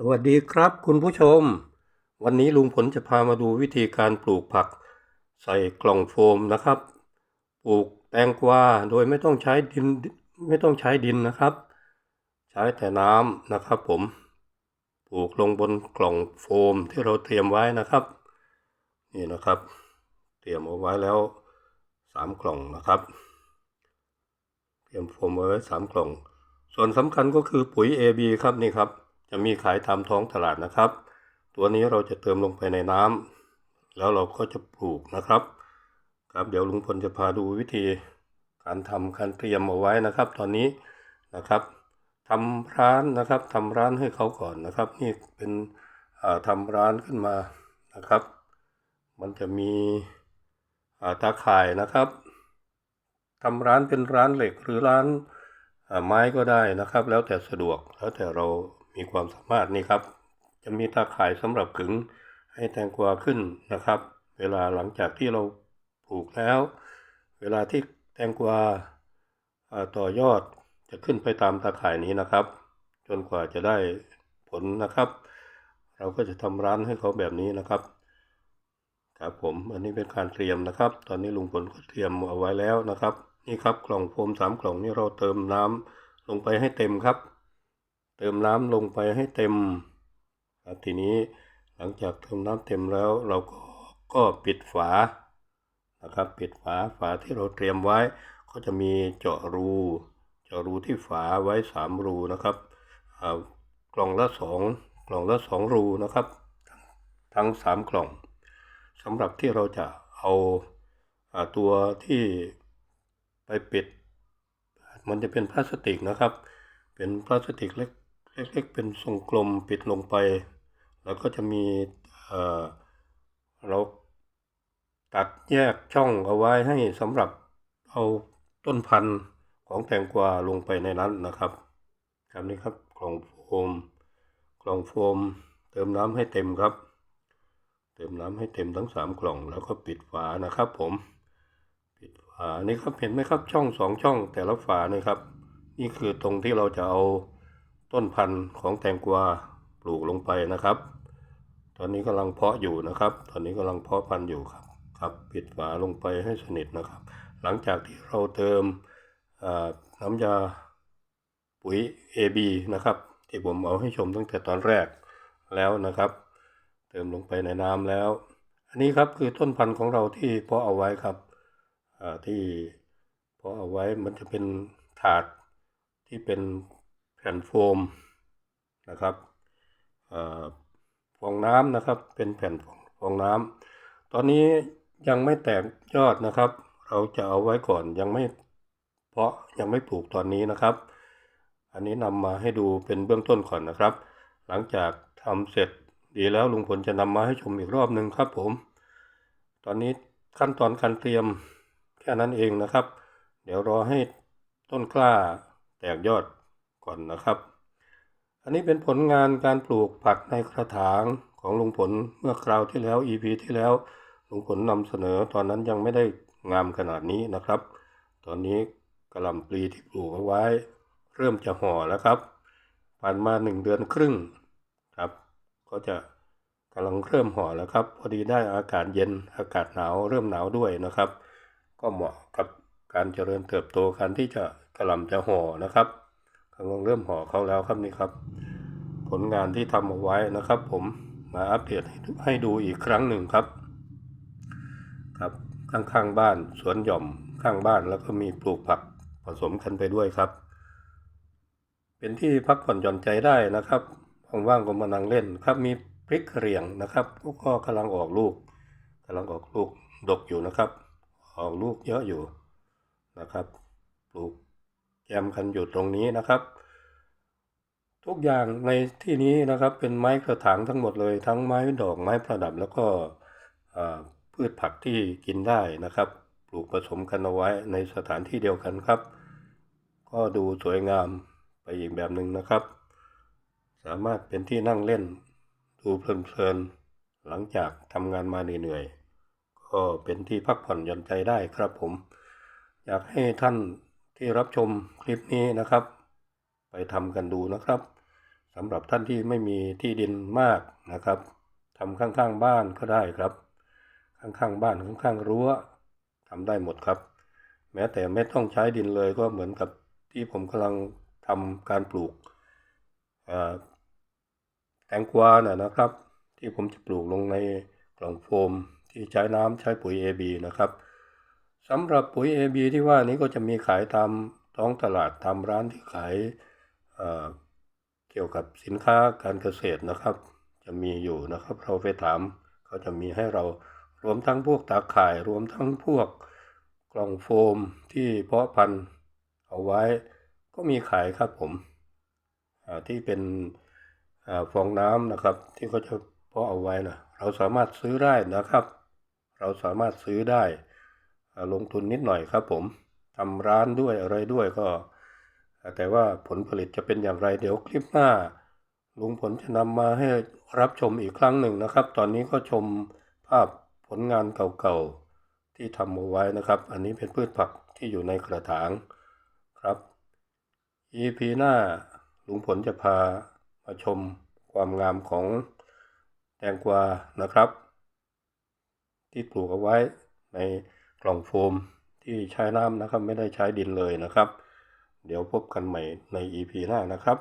สวัสดีครับคุณผู้ชม วันนี้ลุงผลจะพามาดูวิธีการปลูกผัก ใส่กล่องโฟมนะครับ ปลูกแตงกวาโดยไม่ต้องใช้ดินไม่ต้องใช้ดินนะครับ ใช้แต่น้ำนะครับผม ปลูกลงบนกล่องโฟมที่เราเตรียมไว้นะครับ นี่นะครับ เตรียมเอาไว้แล้วสามกล่องนะครับ เตรียมโฟมเอาไว้สามกล่อง ส่วนสำคัญก็คือปุ๋ย AB ครับนี่ครับ จะมีขายตามท้องตลาดนะครับ ตัวนี้เราจะเติมลงไปในน้ำแล้วเราก็จะปลูกนะครับ ครับเดี๋ยวลุงพลจะพาดูวิธีการทำการเตรียมเอาไว้นะครับ ตอนนี้นะครับทำร้านนะครับทำร้านให้เขาก่อนนะครับ นี่เป็นอ่าทำร้านขึ้นมานะครับ มันจะมีตาข่ายนะครับทำร้านเป็นร้านเหล็กหรือร้านไม้ก็ได้นะครับ แล้วแต่สะดวกแล้วแต่เรา มีความสามารถนี่ครับ จะมีตาข่ายสำหรับขึงให้แตงกวาขึ้นนะครับ เวลาหลังจากที่เราปลูกแล้ว เวลาที่แตงกวาอ่าต่อยอดจะขึ้นไปตามตาข่ายนี้นะครับ จนกว่าจะได้ผลนะครับ เราก็จะทำร้านให้เขาแบบนี้นะครับครับผมอันนี้เป็นการเตรียมนะครับ ตอนนี้ลุงผลก็เตรียมเอาไว้แล้วนะครับ นี่ครับกล่องโฟมสามกล่องนี่เราเติมน้ำลงไปให้เต็มครับ เติมน้ำลงไปให้เต็มครับทีนี้หลังจากเติมน้ำเต็มแล้วเราก็ก็ปิดฝานะครับ ปิดฝาฝาที่เราเตรียมไว้ ก็จะมีเจาะรูเจาะรูที่ฝาไว้สามรูนะครับอ่ากล่องละสองกล่องละสองรูนะครับ ทั้งสามกล่องสำหรับที่เราจะเอาอาตัวที่ไปปิด มันจะเป็นพลาสติกนะครับ เป็นพลาสติกเล็ก เล็กๆเป็นทรงกลมปิดลงไป แล้วก็จะมีเเราตัดแยกช่องเอาไว้ให้สำหรับเอาต้นพันธุ์ของแตงกวาลงไปในนั้นนะครับครับนี่ครับกล่องโฟมกล่องโฟม เติมน้ำให้เต็มครับ เติมน้ำให้เต็มทั้งสามกล่อง แล้วก็ปิดฝานะครับผม ปิดฝานี่ครับเห็นไหมครับช่องสองช่องแต่ละฝานี่ครับ นี่คือตรงที่เราจะเอา ต้นพันธุ์ของแตงกวาปลูกลงไปนะครับ ตอนนี้กำลังเพาะอยู่นะครับ ตอนนี้กำลังเพาะพันธุ์อยู่ครับครับปิดฝาลงไปให้สนิทนะครับ หลังจากที่เราเติมน้ำยาปุ๋ย AB นะครับ ที่ผมเอาให้ชมตั้งแต่ตอนแรกแล้วนะครับ เติมลงไปในน้ำแล้ว อันนี้ครับคือต้นพันธุ์ของเราที่เพาะเอาไว้ครับที่เพาะเอาไว้มันจะเป็นถาดที่เป็น แผ่นโฟมนะครับฟองน้ำนะครับเป็นแผ่นฟองน้ำตอนนี้ยังไม่แตกยอดนะครับ เราจะเอาไว้ก่อนยังไม่เพาะยังไม่ปลูกตอนนี้นะครับ อันนี้นำมาให้ดูเป็นเบื้องต้นก่อนนะครับ หลังจากทำเสร็จดีแล้วลุงพลจะนำมาให้ชมอีกรอบหนึ่งครับผม ตอนนี้ขั้นตอนการเตรียมแค่นั้นเองนะครับ เดี๋ยวรอให้ต้นกล้าแตกยอด ก่อนนะครับ อันนี้เป็นผลงานการปลูกผักในกระถางของลุงผลเมื่อคราวที่แล้ว EP ที่แล้วลุงผลนำเสนอตอนนั้นยังไม่ได้งามขนาดนี้นะครับ ตอนนี้กระลำปลีที่ปลูกเอาไว้ เริ่มจะห่อแล้วครับ ผ่านมาหนึ่งเดือนครึ่งครับ ก็จะกำลังเริ่มห่อแล้วครับ พอดีได้อากาศเย็นอากาศหนาวเริ่มหนาวด้วยนะครับ ก็เหมาะกับการเจริญเติบโตการที่จะกระลำจะห่อนะครับ กำลังเริ่มห่อเขาแล้วครับนี่ครับ ผลงานที่ทำเอาไว้นะครับ ผมมาอัปเดตให้ดูอีกครั้งหนึ่งครับ ครับข้างๆบ้านสวนหย่อมข้างบ้านแล้วก็มีปลูกผักผสมกันไปด้วยครับ เป็นที่พักผ่อนหย่อนใจได้นะครับว่างๆก็มานั่งเล่นครับ มีพริกเหรียงนะครับก็กำลังออกลูกกำลังออกลูกดกอยู่นะครับ ออกลูกเยอะอยู่นะครับปลูก แยมกันอยู่ตรงนี้นะครับ ทุกอย่างในที่นี้นะครับเป็นไม้กระถางทั้งหมดเลย ทั้งไม้ดอกไม้ประดับแล้วก็พืชผักที่กินได้นะครับ ปลูกผสมกันเอาไว้ในสถานที่เดียวกันครับ ก็ดูสวยงามไปอีกแบบหนึ่งนะครับ สามารถเป็นที่นั่งเล่น ดูเพลินๆหลังจากทำงานมาเหนื่อยๆก็เป็นที่พักผ่อนหย่อนใจได้ครับผม อยากให้ท่าน ที่รับชมคลิปนี้นะครับ ไปทำกันดูนะครับสำหรับท่านที่ไม่มีที่ดินมากนะครับทำข้างๆบ้านก็ได้ครับ ข้างๆบ้านข้างๆรั้วทำได้หมดครับ แม้แต่ไม่ต้องใช้ดินเลยก็เหมือนกับที่ผมกำลังทำการปลูกแตงกวาน่ะนะครับ ที่ผมจะปลูกลงในกล่องโฟมที่ใช้น้ำใช้ปุ๋ย AB นะครับ สำหรับปุ๋ย AB ที่ว่านี้ก็จะมีขายตามท้องตลาดตามร้านที่ขายเเกี่ยวกับสินค้าการเกษตรนะครับ จะมีอยู่นะครับ เราไปถามเขาจะมีให้เรารวมทั้งพวกตาข่ายรวมทั้งพวกกล่องโฟมที่เพาะพันธุ์เอาไว้ก็มีขายครับผมที่เป็นอฟองน้ำนะครับ ที่เขาจะเพาะเอาไว้นะเราสามารถซื้อได้นะครับ เราสามารถซื้อได้ ลงทุนนิดหน่อยครับผมทำร้านด้วยอะไรด้วยก็ แต่ว่าผลผลิตจะเป็นอย่างไรเดี๋ยวคลิปหน้า ลุงผลจะนำมาให้รับชมอีกครั้งหนึ่งนะครับ ตอนนี้ก็ชมภาพผลงานเก่าๆที่ทำเอาไว้นะครับ อันนี้เป็นพืชผักที่อยู่ในกระถางครับ EP หน้าลุงผลจะพามาชมความงามของแตงกวานะครับ ที่ปลูกเอาไว้ใน กล่องโฟมที่ใช้น้ำนะครับ ไม่ได้ใช้ดินเลยนะครับ เดี๋ยวพบกันใหม่ใน EP หน้านะครับ